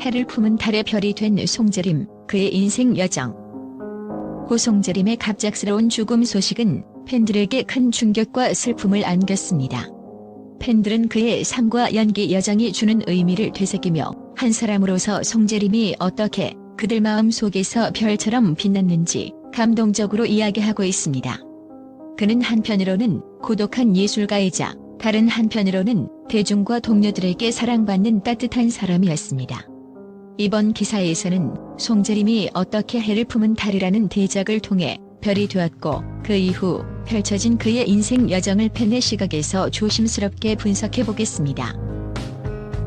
해를 품은 달의 별이 된 송재림, 그의 인생 여정. 호송재림의 갑작스러운 죽음 소식은 팬들에게 큰 충격과 슬픔을 안겼습니다. 팬들은 그의 삶과 연기 여정이 주는 의미를 되새기며 한 사람으로서 송재림이 어떻게 그들 마음 속에서 별처럼 빛났는지 감동적으로 이야기하고 있습니다. 그는 한편으로는 고독한 예술가이자 다른 한편으로는 대중과 동료들에게 사랑받는 따뜻한 사람이었습니다. 이번 기사에서는 송재림이 어떻게 해를 품은 달이라는 대작을 통해 별이 되었고 그 이후 펼쳐진 그의 인생 여정을 팬의 시각에서 조심스럽게 분석해 보겠습니다.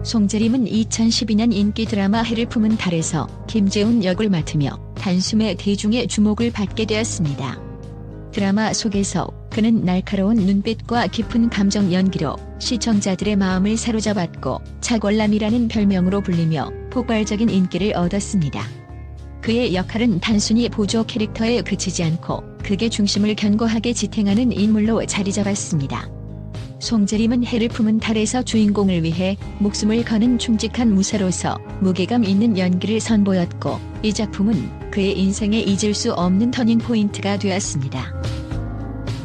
송재림은 2012년 인기 드라마 해를 품은 달에서 김재훈 역을 맡으며 단숨에 대중의 주목을 받게 되었습니다. 드라마 속에서 그는 날카로운 눈빛과 깊은 감정 연기로 시청자들의 마음을 사로잡았고 차골람이라는 별명으로 불리며 폭발적인 인기를 얻었습니다. 그의 역할은 단순히 보조 캐릭터에 그치지 않고 극의 중심을 견고하게 지탱하는 인물로 자리 잡았습니다. 송재림은 해를 품은 달에서 주인공을 위해 목숨을 거는 충직한 무사로서 무게감 있는 연기를 선보였고 이 작품은 그의 인생에 잊을 수 없는 터닝 포인트가 되었습니다.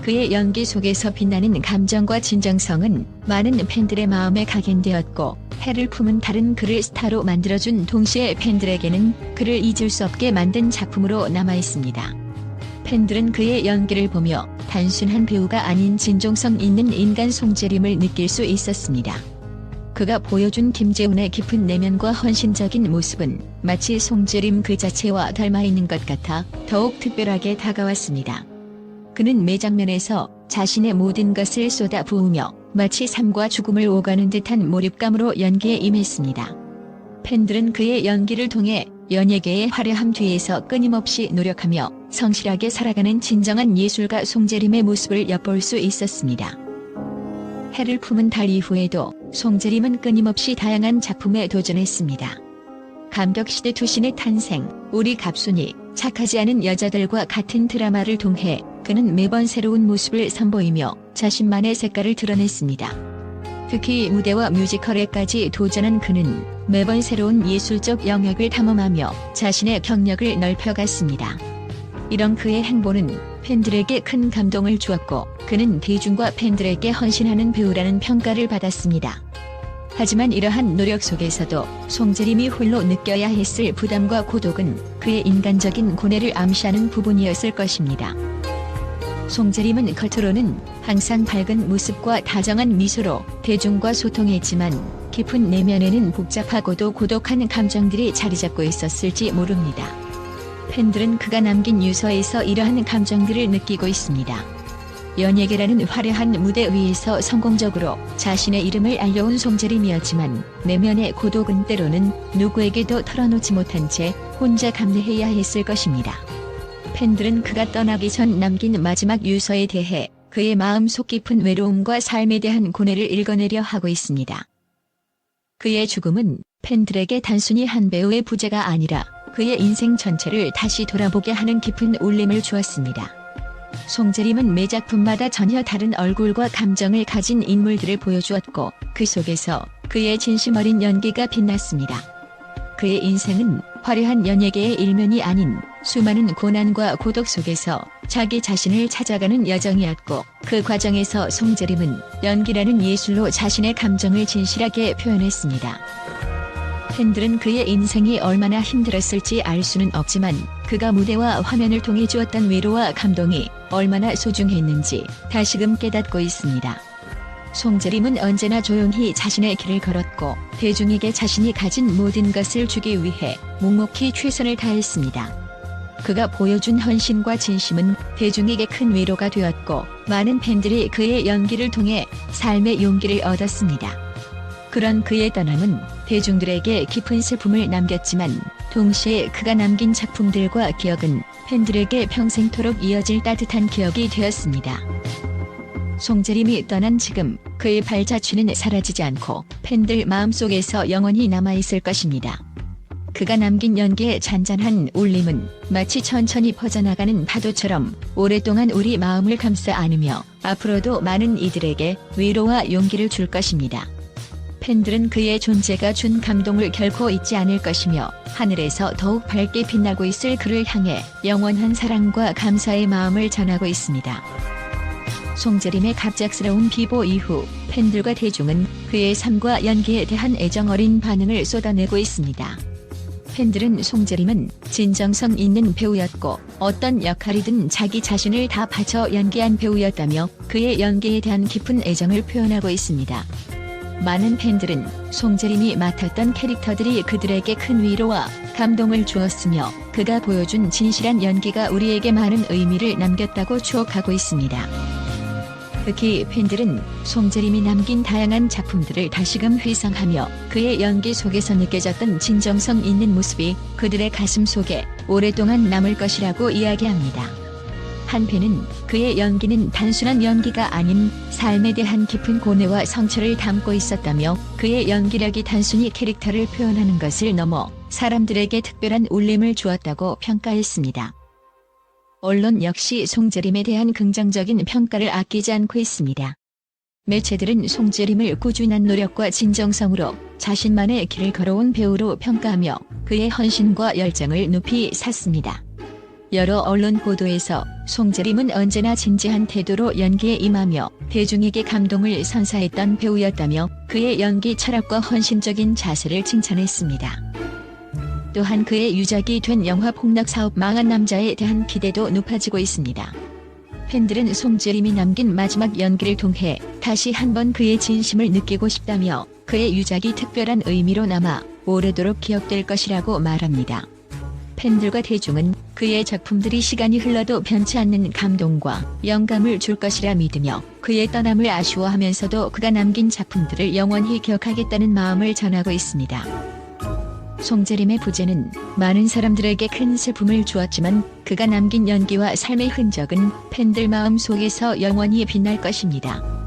그의 연기 속에서 빛나는 감정과 진정성은 많은 팬들의 마음에 각인되었고 해를 품은 달은 그를 스타로 만들어준 동시에 팬들에게는 그를 잊을 수 없게 만든 작품으로 남아 있습니다. 팬들은 그의 연기를 보며 단순한 배우가 아닌 진정성 있는 인간 송재림을 느낄 수 있었습니다. 그가 보여준 김재훈의 깊은 내면과 헌신적인 모습은 마치 송재림 그 자체와 닮아 있는 것 같아 더욱 특별하게 다가왔습니다. 그는 매 장면에서 자신의 모든 것을 쏟아 부으며 마치 삶과 죽음을 오가는 듯한 몰입감으로 연기에 임했습니다. 팬들은 그의 연기를 통해 연예계의 화려함 뒤에서 끊임없이 노력하며 성실하게 살아가는 진정한 예술가 송재림의 모습을 엿볼 수 있었습니다. 해를 품은 달 이후에도 송재림은 끊임없이 다양한 작품에 도전했습니다. 감격시대 투신의 탄생, 우리 갑순이, 착하지 않은 여자들과 같은 드라마를 통해 그는 매번 새로운 모습을 선보이며 자신만의 색깔을 드러냈습니다. 특히 무대와 뮤지컬에까지 도전한 그는 매번 새로운 예술적 영역을 탐험하며 자신의 경력을 넓혀갔습니다. 이런 그의 행보는 팬들에게 큰 감동을 주었고 그는 대중과 팬들에게 헌신하는 배우라는 평가를 받았습니다. 하지만 이러한 노력 속에서도 송재림이 홀로 느껴야 했을 부담과 고독은 그의 인간적인 고뇌를 암시하는 부분이었을 것입니다. 송재림은 겉으로는 항상 밝은 모습과 다정한 미소로 대중과 소통했지만 깊은 내면에는 복잡하고도 고독한 감정들이 자리 잡고 있었을지 모릅니다. 팬들은 그가 남긴 유서에서 이러한 감정들을 느끼고 있습니다. 연예계라는 화려한 무대 위에서 성공적으로 자신의 이름을 알려온 송재림이었지만 내면의 고독은 때로는 누구에게도 털어놓지 못한 채 혼자 감내해야 했을 것입니다. 팬들은 그가 떠나기 전 남긴 마지막 유서에 대해 그의 마음 속 깊은 외로움과 삶에 대한 고뇌를 읽어내려 하고 있습니다. 그의 죽음은 팬들에게 단순히 한 배우의 부재가 아니라 그의 인생 전체를 다시 돌아보게 하는 깊은 울림을 주었습니다. 송재림은 매 작품마다 전혀 다른 얼굴과 감정을 가진 인물들을 보여주었고 그 속에서 그의 진심 어린 연기가 빛났습니다. 그의 인생은 화려한 연예계의 일면이 아닌 수많은 고난과 고독 속에서 자기 자신을 찾아가는 여정이었고 그 과정에서 송재림은 연기라는 예술로 자신의 감정을 진실하게 표현했습니다. 팬들은 그의 인생이 얼마나 힘들었을지 알 수는 없지만 그가 무대와 화면을 통해 주었던 위로와 감동이 얼마나 소중했는지 다시금 깨닫고 있습니다. 송재림은 언제나 조용히 자신의 길을 걸었고 대중에게 자신이 가진 모든 것을 주기 위해 묵묵히 최선을 다했습니다. 그가 보여준 헌신과 진심은 대중에게 큰 위로가 되었고 많은 팬들이 그의 연기를 통해 삶의 용기를 얻었습니다. 그런 그의 떠남은 대중들에게 깊은 슬픔을 남겼지만 동시에 그가 남긴 작품들과 기억은 팬들에게 평생토록 이어질 따뜻한 기억이 되었습니다. 송재림이 떠난 지금 그의 발자취는 사라지지 않고 팬들 마음속에서 영원히 남아있을 것입니다. 그가 남긴 연기의 잔잔한 울림은 마치 천천히 퍼져나가는 파도처럼 오랫동안 우리 마음을 감싸 안으며 앞으로도 많은 이들에게 위로와 용기를 줄 것입니다. 팬들은 그의 존재가 준 감동을 결코 잊지 않을 것이며 하늘에서 더욱 밝게 빛나고 있을 그를 향해 영원한 사랑과 감사의 마음을 전하고 있습니다. 송재림의 갑작스러운 비보 이후 팬들과 대중은 그의 삶과 연기에 대한 애정 어린 반응을 쏟아내고 있습니다. 팬들은 송재림은 진정성 있는 배우였고 어떤 역할이든 자기 자신을 다 바쳐 연기한 배우였다며 그의 연기에 대한 깊은 애정을 표현하고 있습니다. 많은 팬들은 송재림이 맡았던 캐릭터들이 그들에게 큰 위로와 감동을 주었으며 그가 보여준 진실한 연기가 우리에게 많은 의미를 남겼다고 추억하고 있습니다. 특히 팬들은 송재림이 남긴 다양한 작품들을 다시금 회상하며 그의 연기 속에서 느껴졌던 진정성 있는 모습이 그들의 가슴 속에 오랫동안 남을 것이라고 이야기합니다. 한 팬은 그의 연기는 단순한 연기가 아닌 삶에 대한 깊은 고뇌와 상처를 담고 있었다며 그의 연기력이 단순히 캐릭터를 표현하는 것을 넘어 사람들에게 특별한 울림을 주었다고 평가했습니다. 언론 역시 송재림에 대한 긍정적인 평가를 아끼지 않고 있습니다. 매체들은 송재림을 꾸준한 노력과 진정성으로 자신만의 길을 걸어온 배우로 평가하며 그의 헌신과 열정을 높이 샀습니다. 여러 언론 보도에서 송재림은 언제나 진지한 태도로 연기에 임하며 대중에게 감동을 선사했던 배우였다며 그의 연기 철학과 헌신적인 자세를 칭찬했습니다. 또한 그의 유작이 된 영화 폭락 사업 망한 남자에 대한 기대도 높아지고 있습니다. 팬들은 송재림이 남긴 마지막 연기를 통해 다시 한번 그의 진심을 느끼고 싶다며 그의 유작이 특별한 의미로 남아 오래도록 기억될 것이라고 말합니다. 팬들과 대중은 그의 작품들이 시간이 흘러도 변치 않는 감동과 영감을 줄 것이라 믿으며 그의 떠남을 아쉬워하면서도 그가 남긴 작품들을 영원히 기억하겠다는 마음을 전하고 있습니다. 송재림의 부재는 많은 사람들에게 큰 슬픔을 주었지만 그가 남긴 연기와 삶의 흔적은 팬들 마음 속에서 영원히 빛날 것입니다.